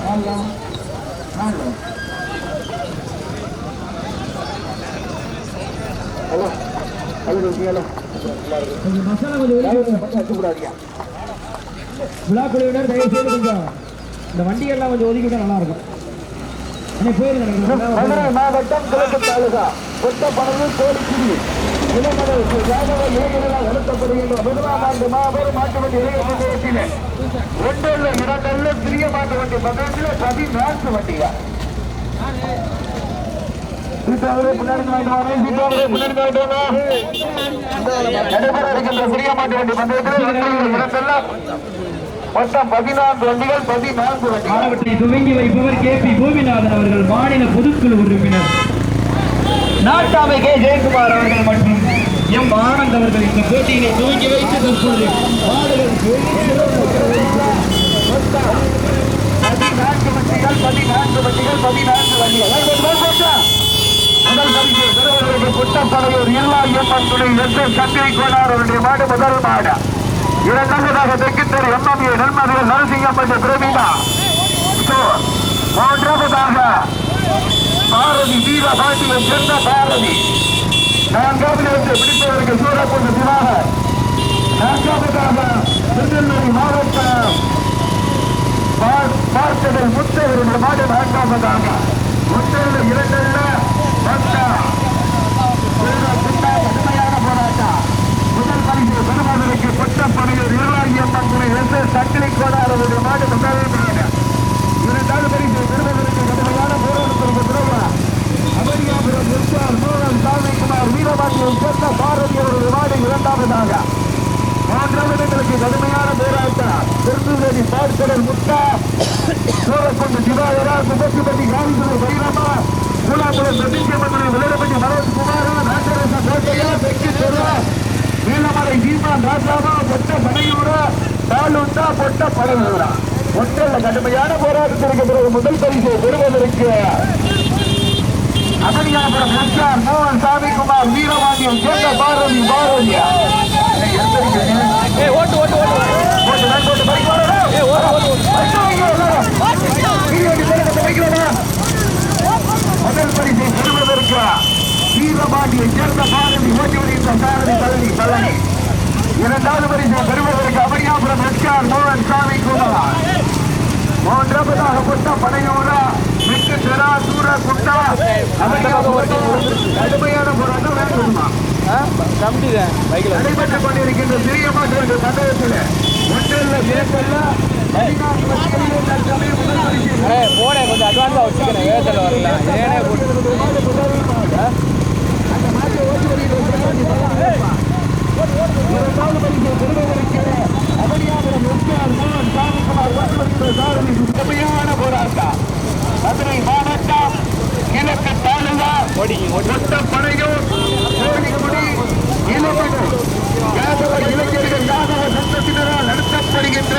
Hello hello hello கொஞ்சம் மசாலா கொஞ்சம் தயவு செய்து கொஞ்சம் இந்த வண்டியெல்லாம் கொஞ்சம் ஒதுக்கிவிட்டா நல்லா இருக்கும். மதுரை மாவட்டம் கிழக்கு தாலுகா. கொட்டப்பனவு கோடிக்குடி இளமலை யாதவ இளைஞர்களால் நடத்தப்படுகின்ற முதலாம் ஆண்டு மாபெரும் மாட்டு வண்டி இளைஞர் நிலையத்திலே ஒன்றுள்ள இரண்டல்ல சிறிய மாட்டு வண்டி பக்கத்தில் வண்டியா? வாங்க நடைபெற இருக்கின்ற சிறிய மாட்டு வண்டி பந்தயத்தில் மொத்தம் பதினான்கு வண்டிகள் பதினான்கு வண்டிகள். மாவட்டத்தை துவங்கி வைப்பவர் கே பி பூமிநாதன் அவர்கள் மாநில பொதுக்குழு உறுப்பினர். நாட்டாமை கே. ஜெயக்குமார் அவர்கள் மற்றும் எம். ஆனந்த் அவர்கள் இந்த போட்டியினை துவங்கி வைத்து தற்பொழுது பதினான்கு வண்டிகள் பதினான்கு வண்டிகள் பதினான்கு வண்டிகள். முதல் பரிசு பெறுவதற்கு குட்டப்படையூர் இல்லா எம்என் துணை எஸ் எஸ் சத்திரி கோனார் அவருடைய மாடு முதல் மாடு. இரண்டாவதாக தெற்குத்தெரு எம்எம்ஏ நன்மதிகள் நரசிங்கம் என்ற பிரவீனா மூன்றாவதாக பாரதி வீர பாட்டியை சேர்ந்த பாரதி. நான்காவது வந்து பிடிப்பதற்கு சூரக்குண்டு திவாக. நான்காவதாக திருநெல்வேலி மாவட்டம் பார்த்ததில் முத்தவர்கள் மாடு நான்காவதாக. முத்தவர்கள் இரண்டல்ல பத்தா கடுமையான போராட்டம் முதல் பரிசு பெருமாளுக்கு பட்டப்பணியில் இருளாயியம்மன் துணை எஸ் எஸ் சக்கிலி கோடாரவருடைய மாடு முதல் இரண்டாவது பரிசு பெருமாளுக்கு கடுமையான போராட்டத்திற்கு பிறகு அமெரிக்காபுரம் எஸ்ஆர் சோழன் சாமிக்குமார் வீரபாண்டியம் சேர்ந்த பாரதி அவருடைய மாடு இரண்டாவதாக. மூன்றாவது இடங்களுக்கு கடுமையான போராட்டம். திருநெல்வேலி பார்க்கடல் முட்டா சூரக்கொண்டு சிவாயரா சுபத்திபதி காவிதுரை வைரமா மூலாங்குளம் நெடுஞ்சமந்திரி சீமான் ராசாவா பொட்ட பனையூரா தாலுண்டா பொட்ட படகுரா ஒன்றல்ல கடுமையான போராட்டத்திற்கு பிறகு முதல் பரிசு பெறுவதற்கு அமனியாபுரம் எஸ்ஆர் மோகன் சாமிக்குமார் வீரவாண்டியம் சேர்ந்த பாரதி பாரதியா. ஓட்டு ஓட்டு. முதல் பரிசை பெறுவதற்கு வீரபாண்டியை சேர்ந்த பாரதி ஓட்டி வருகின்ற சாரதி பழனி பழனி இரண்டாவது பரிசை பெறுவதற்கு அமரியாபுரம் எஸ்ஆர் மோகன் சாமி குமார் மூன்றாவதாக கொண்ட பனையூரா மிக்க தெரா சூர குண்டா அமரியாபுரம் கடுமையான போராட்டம் வேண்டுமா நடைபெற்றுக் கொண்டிருக்கின்ற சிறிய மாற்று சந்தேகத்தில் ஒன்றல்ல இரண்டல்ல போனே கொஞ்சம் அட்வான்ஸா வச்சுக்கிறேன் வேகத்தில் வரல ஏனே மாற்று ஓட்டு வருகின்ற இரண்டாவது பரிசு பெறுவதற்கு அமரியாபுரம் எஸ்ஆர் மோகன் சாமிக்குமார் ஓட்டு வருகின்ற சாரதி கடுமையான போராட்டம் மதுரை மாவட்டம் கிழக்கு தாலுகா ஒட்டப்படையூர் கோடிக்குடி இளமனூர் யாதவ இளைஞர்கள் யாதவ சட்டத்தினரால் நடத்தப்படுகின்ற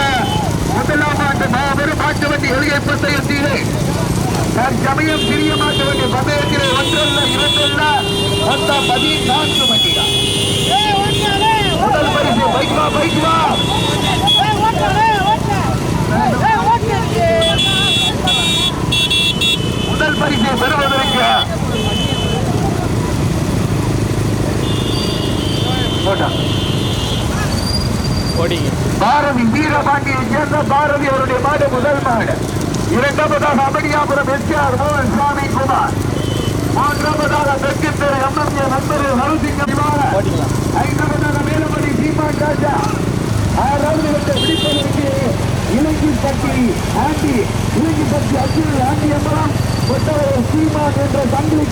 முதலாம் ஆண்டு மாபெரும் மாட்டு வண்டி எளிய பந்தயத்திலே தற்சமயம் சிறிய மாட்டு வண்டி பந்தயத்திலே ஒன்றல்ல இரண்டல்ல மொத்தம் பதினான்கு வண்டிகள் முதல் பரிசு பைக் வா பைக் வா முதல் பரிசை பெறுவது போட்டா ஓடிங்க பாரதி வீரபாண்டியை சேர்ந்த பாரதி அவருடைய மாடு முதல் மாடு. இரண்டாவதாக அமடியாபுரம் எஸ்ஆர் மோகன் சாமி குமார். மூன்றாவதாக தெற்கு தெரு எம்எம்ஏ நண்பர்கள் நரசிங்கம் ஐந்தாவதாக மேலமணி சீமான் ராஜா. ஆறாவது வந்து பிடிப்பதற்கு இலங்கை பட்டி ஆண்டி இலங்கை பட்டி அச்சுறு ஆண்டி அம்மரம் கொட்டவர் சீமான் என்ற சங்கிலி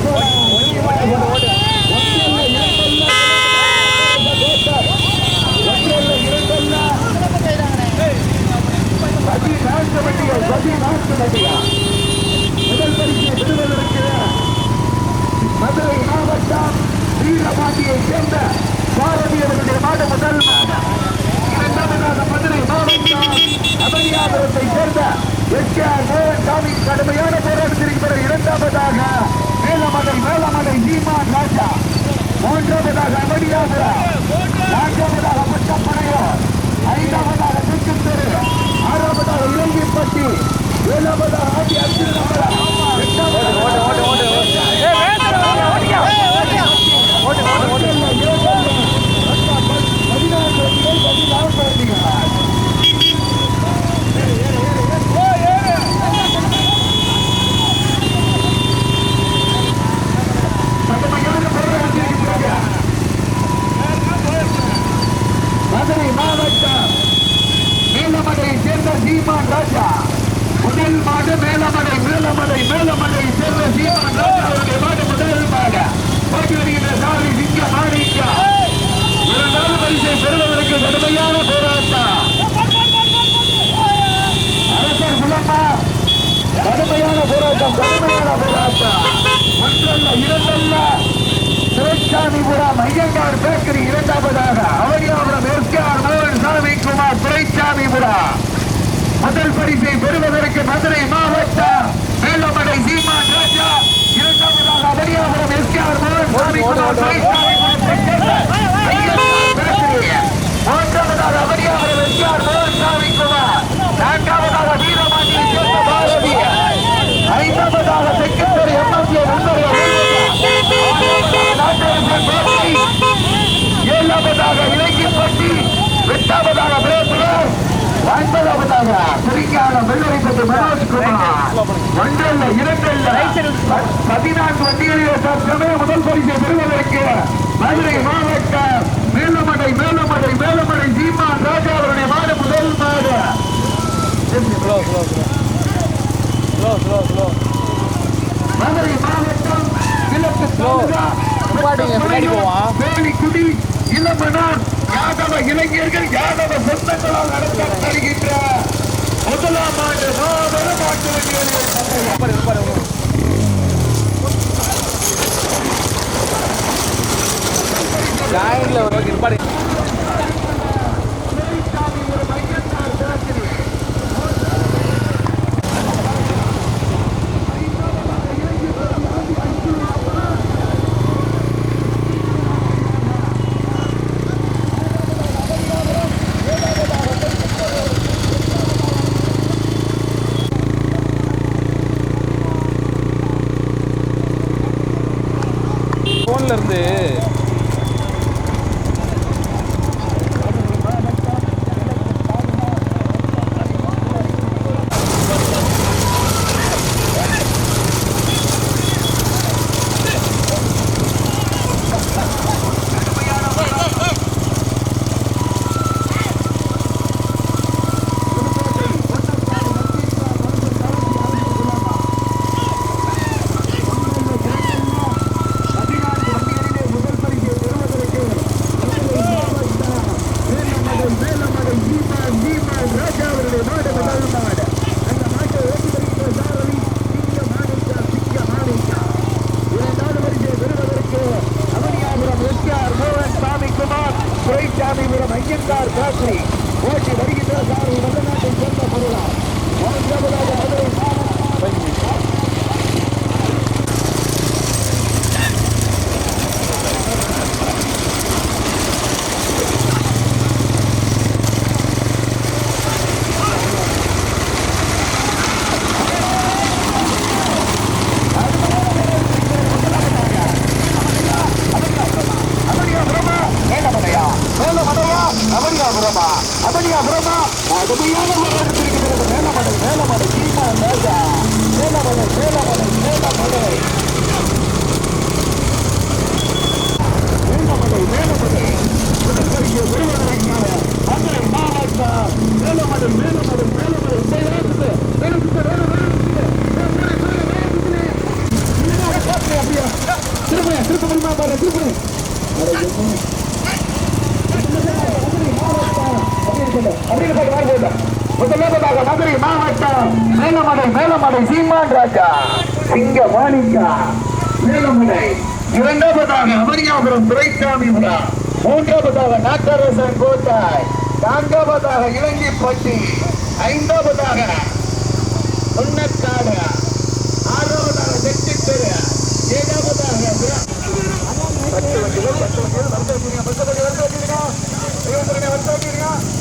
ஐம்பதாவதாக குறிக்கான வெள்ளரிப்பது மனோஜ் குமார். ஒன்றல்ல இரண்டல்ல. பதினான்கு வண்டிகளிலே தற்சமய முதல் பரிசை பெறுவதற்கு மதுரை மாவட்ட மேலமடை மேலமடை மேலமடை சீமான் ராஜா அவருடைய மாடு முதல் மாடு. மதுரை மாவட்டம் கிழக்கு தேனி குடி இளமனார் யாதவ இளைஞர்கள் யாதவ சொந்தங்களால் நடத்தப்படுகின்ற முதலாம் ஆண்டு மாபெரும் ஆட்டு வண்டிகளில் ஜாயின்ல ஒரு நிற்பாடு சிங்க மாணிக்கா வேலமுனை இரண்டாவதாக அமரியாபுரம் துரைசாமி உலா மூன்றாவதாக நாட்டரசன் கோட்டாய். நான்காவதாக இலங்கைப்பட்டி ஐந்தாவதாக பொன்னக்காடு ஆறாவதாக செட்டிப்பெரு ஏழாவதாக பத்து வண்டிகள் பத்து வண்டிகள் வருஷம் வருஷம் வருஷம் வருஷம் வருஷம் வருஷம்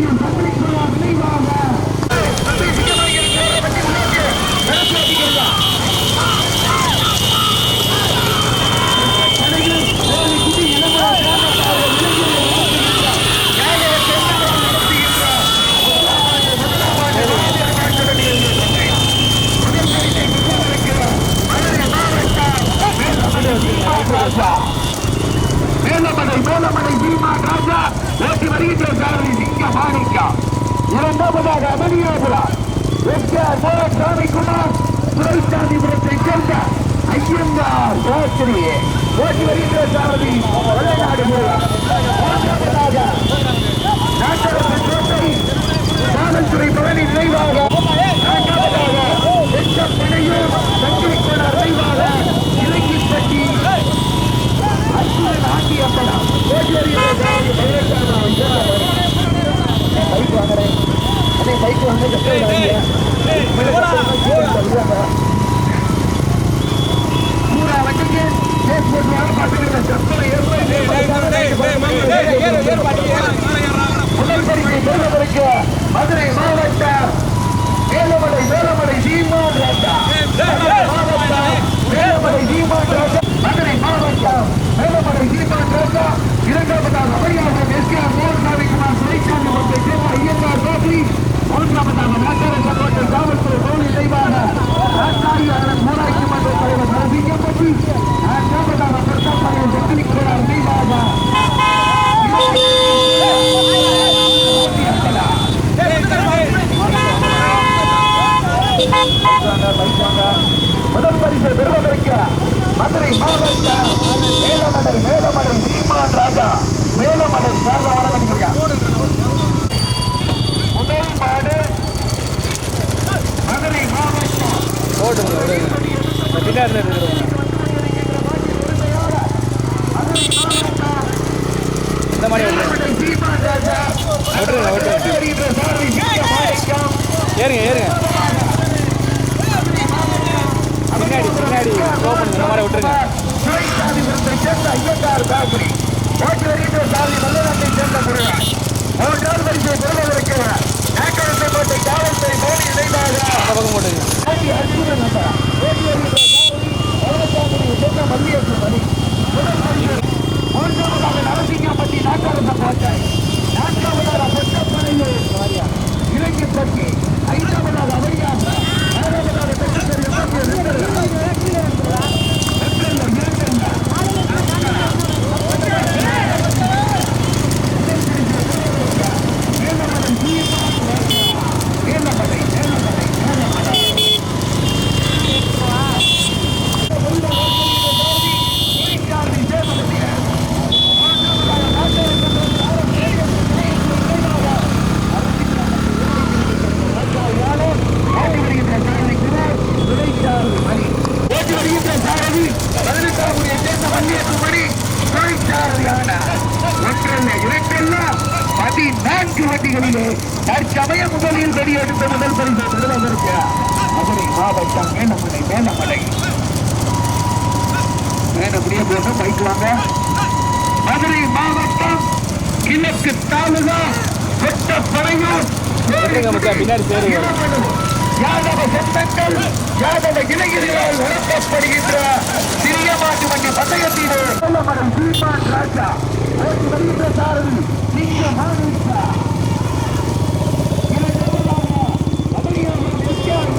Thank you. SR Mohasami Kumar துரைசாமிபுரத்தை சேர்ந்த ஐயங்கார் சாஸ்திரி ஓட்டி வருகின்ற சாரதி வெள்ளைநாடு மூன்றாவதாக நாட்டரசு கோட்டை காவல்துறை பழனி நிறைவாக நான்காவதாக எச்சம் பிணையூர் சங்கிலிக்கோண நிறைவாக இலக்கிப்பட்டி அற்புதன் ஆண்டியப்படா கோட்டேரியில் பைக் வாங்குறேன் அதே பைக் வந்து பூரா வண்டிக்கு கேஸ் போட்டு வாங்க பார்த்துக்கிற முதல் பரிசை பெறுவதற்கு மதுரை மாவட்டம் வேலமலை வேலமலை சீமான் ராஜா மாவட்டம் வேலமலை சீமான் ராஜா மதுரை மாவட்டம் வேலமலை சீமான் ராஜா இரண்டாவதாக அமரியாக எஸ்கேஆர் மோகன் சாமிக்குமார் சுரைசாமி மற்றும் சேர்ந்த ஐயங்கார் கோபி மூன்றாவதாக நாட்டாரச கோட்டை காவல்துறை தோழி இணைவாக நாட்டாரி அண்ணன் மூராட்சி மன்ற தலைவர் நரசிங்கப்பட்டி நான்காவதாக பிரசாத் டெக்னிக்கோடார் இணைவாக முதல் பரிசை பெறுவதற்கு மதுரை மாவட்டம் மேலமலை மேலமலை சீமான் ராஜா மேலமலை சார்ந்த வழங்க முதல் மாடு மதுரை மாவட்டம் ஓடுங்க ஓடுங்க பின்னாடி இருக்கிறவங்க இந்த மாதிரி ஓடுங்க மேலமலை சீமான் ராஜா விட்டுருங்க விட்டுருங்க வருகின்ற சாரதி சிங்க மாணிக்கம் ஏறுங்க ஏறுங்க பின்னாடி பின்னாடி ஸ்லோ பண்ணுங்க இந்த மாதிரி விட்டுருங்க சுரைசாமிபுரத்தை சேர்ந்த ஐயங்கார் பாபுரி ஓட்டு வருகின்ற சாரதி மல்லநாட்டை சேர்ந்த முருகன் மூன்றாவது பரிசை பெறுவதற்கு நாக்கரசை கோட்டை காவல்துறை மோடி இணைந்தாக அந்த பக்கம் போட்டுங்க ஆண்டி அற்புதம் நம்பா. ஓடி வருகின்ற சாரதி பழனிசாமி சேர்ந்த மல்லியப்ப மணி முதல் பரிசு மூன்றாவதாக நரசிங்கப்பட்டி நாட்டரச கோட்டை நான்காவதாக பொட்டப்பனையூர் இலக்கிப்பட்டி ஐந்தாவதாக அவரியாக ஆறாவதாக பெற்றசரி போட்டிகளிலே தற்சமய முதலில் வெளியெடுத்த முதல் பரிசு முதலமைச்சர் மதுரை மாவட்டம் மேலமலை மேலமலை மேலமலையே போட்டு பைக் வாங்க. மதுரை மாவட்டம் கிழக்கு தாலுகா கொட்டப்படையூர். யாதவ சொந்தங்கள் யாதவ இளைஞர்களால் வளர்க்கப்படுகின்ற சிறிய மாட்டு வண்டி பந்தயத்திலே ராஜா. வருகின்ற நீங்க மாநில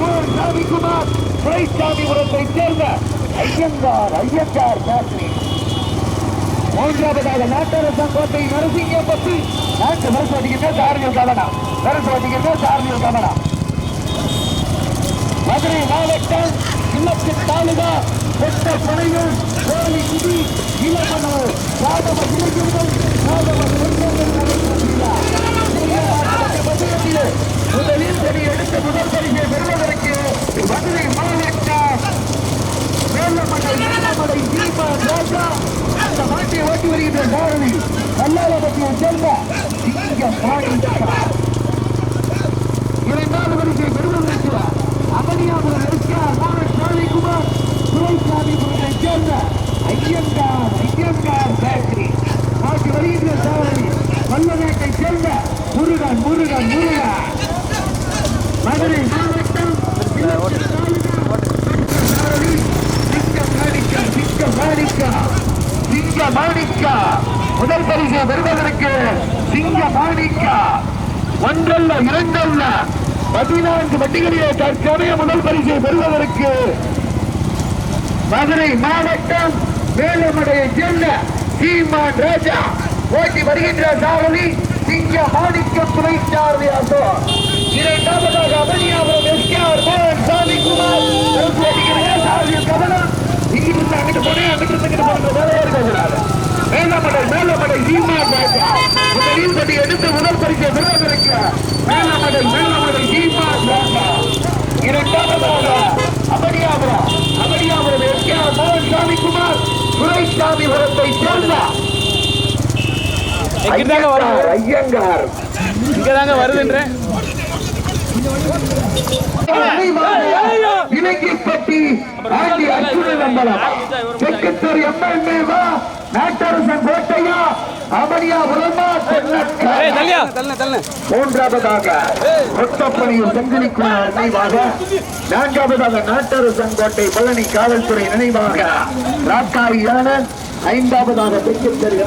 சாமிக்குமார் துரைசாமிபுரத்தை சேர்ந்த ஐயங்கார் ஐயங்கார் சாஸ்திரி. மூன்றாவதாக நாட்டரசன் கோட்டை பத்தி நாட்டு வரசோட்டிக்கிட்ட சாரதியில் கவனம் வரசோட்டிக்கிட்ட சாரதியில் கவனம் மதுரை மாவட்டம் இல்லத்து தாலுகா கொட்ட பனையூர் கோழி குடி இளமனூர் யாதவ இளைஞர்கள் யாதவ இளைஞர்கள் நடைபெறுகிறார். முதலில் படி எடுத்த முதல் பரிசை பெறுவதற்கு மதுரை மாவட்டம் வேலமடை தீபா ராஜா. அந்த மாட்டை ஓட்டி வருகின்ற சாரதி கல்லாலபட்டியை சேர்ந்த சிங்க மாணிக்கா இரண்டாவது வரிசை பெறுவதற்கு அமனியாபுரம் எஸ்ஆர் மாவட்ட சாமிக்குமார் துரைசாமிபுரத்தை சேர்ந்த ஐயங்கார் ஐயங்கார் பேட்டரி மாற்றி வருகின்ற சாரதி வல்லநாட்டை சேர்ந்த முருகன் முருகன் முருகன். மதுரை மாவட்டம் சிங்க மாணிக்கா முதல் பரிசை பெறுவதற்கு சிங்க மாணிக்கா ஒன்றல்ல இரண்டல்ல பதினான்கு வண்டிகளிலே தற்சமய முதல் பரிசை பெறுவதற்கு மதுரை மாவட்டம் வேலுமடையை சேர்ந்த சீமான் ராஜா ஓட்டி வருகின்ற சாரதி சிங்க மாணிக்க துணை சாரதி அசோ இரண்டாவதாக அமனியாபுரம் எஸ்கேஆர் மோகன் சாமி குமார் கருப்பு அடிக்கிற சாரதியின் கவனம் இங்கிருந்து அங்கிட்டு போனேன் அங்கிட்டு இங்கிட்டு போன. வேலையா இருக்கக்கூடாது மேலமடை மேலமடை ராஜா. முதலில் படி எடுத்து முதல் பரிசை பெறுவதற்கு மேலமடை மேலமடை ராஜா. இரண்டாவதாக அமனியாபுரம் அமனியாபுரம் எஸ்கேஆர் மோகன் சாமி குமார் துரைசாமி புரத்தை சேர்ந்த எங்கிட்டாங்க வரும். ஐயங்கார். இங்கதாங்க வருதுன்றேன். இலங்கைப்பட்டி ஆண்டி எம்எல்ஏவா நாட்டரசன் கோட்டையா மூன்றாவதாக கொத்தப்பணியில் செந்திலிக்குமார் நினைவாக நான்காவதாக நாட்டரசன் கோட்டை பழனி காவல்துறை நினைவாக ராக்காய் யானன் ஐந்தாவதாக எம்எல்ஏ